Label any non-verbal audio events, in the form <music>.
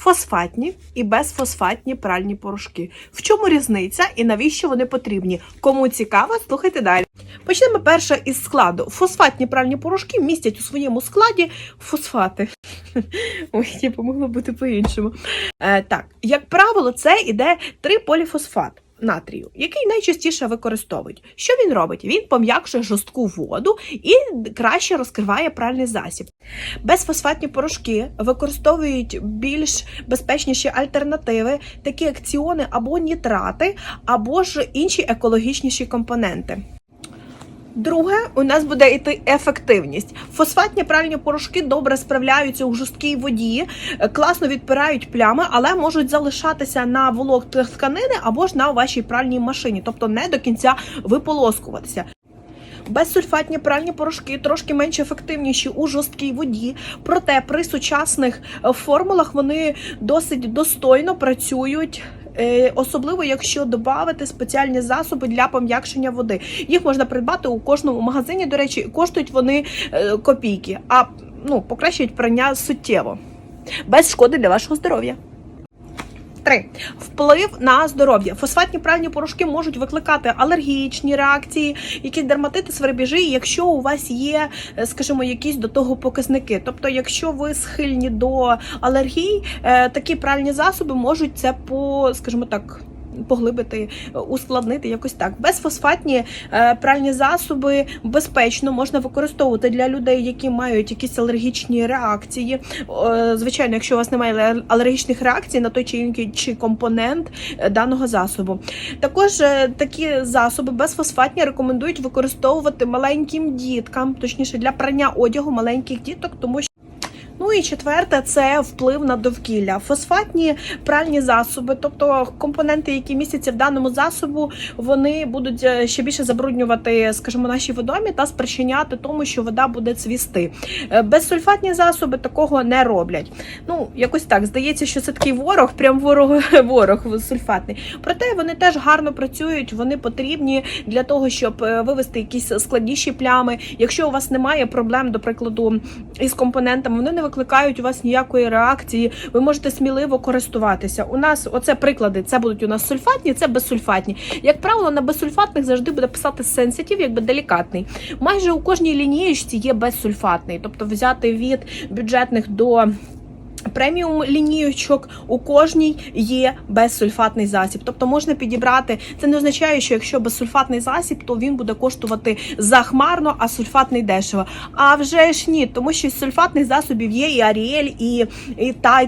фосфатні і безфосфатні пральні порошки. В чому різниця і навіщо вони потрібні? Кому цікаво, слухайте далі. Почнемо перше із складу. Фосфатні пральні порошки містять у своєму складі фосфати. <laughs> Ой, я помогла бути по-іншому. Е, так, як правило, це іде триполіфосфат натрію, який найчастіше використовують. Що він робить? Він пом'якшує жорстку воду і краще розкриває пральний засіб. Безфосфатні порошки використовують більш безпечніші альтернативи, такі як ціони або нітрати, або ж інші екологічніші компоненти. Друге, у нас буде йти ефективність. Фосфатні пральні порошки добре справляються у жорсткій воді, е, класно відпирають плями, але можуть залишатися на вологих тканини або ж на вашій пральній машині, тобто не до кінця виполоскуватися. Безсульфатні пральні порошки трошки менш ефективніші у жорсткій воді, проте при сучасних е, формулах вони досить достойно працюють. Е, Особливо, якщо додати спеціальні засоби для пом'якшення води. Їх можна придбати у кожному магазині. До речі, коштують вони е, копійки, а ну, покращують прання суттєво, без шкоди для вашого здоров'я. Три вплив на здоров'я. Фосфатні пральні порошки можуть викликати алергічні реакції, якісь дерматити, свербіжі, якщо у вас є, е, скажімо, якісь до того показники. Тобто, якщо ви схильні до алергій, е, такі пральні засоби можуть це по, скажімо так. Поглибити, ускладнити якось так. Безфосфатні е, пральні засоби безпечно можна використовувати для людей, які мають якісь алергічні реакції. Е, Звичайно, якщо у вас немає алергічних реакцій на той чи інший компонент е, даного засобу. Також такі засоби безфосфатні рекомендують використовувати маленьким діткам, точніше для прання одягу маленьких діток, тому що. Ну і четверте це вплив на довкілля. Фосфатні пральні засоби, тобто компоненти, які містяться в даному засобу, вони будуть е, ще більше забруднювати, скажімо, наші водомі та спричиняти тому, що вода буде цвісти. Е, Безсульфатні засоби такого не роблять. Ну, якось так здається, що це такий ворог, прям ворог, <laughs> ворог сульфатний. Проте вони теж гарно працюють, вони потрібні для того, щоб е, вивести якісь складніші плями. Якщо у вас немає проблем, до прикладу, із компонентами, вони не викликають у вас ніякої реакції. Ви можете сміливо користуватися. У нас оце приклади. Це будуть у нас сульфатні, це безсульфатні. Як правило, на безсульфатних завжди буде писати сенситів, якби делікатний. Майже у кожній лінієчці є безсульфатний, тобто взяти від бюджетних до. Преміум лінійочок у кожній є безсульфатний засіб. Тобто можна підібрати. Це не означає, що якщо безсульфатний засіб, то він буде коштувати захмарно, а сульфатний дешево. А вже ж ні, тому що сульфатних засобів є і Аріель, і, і Тайд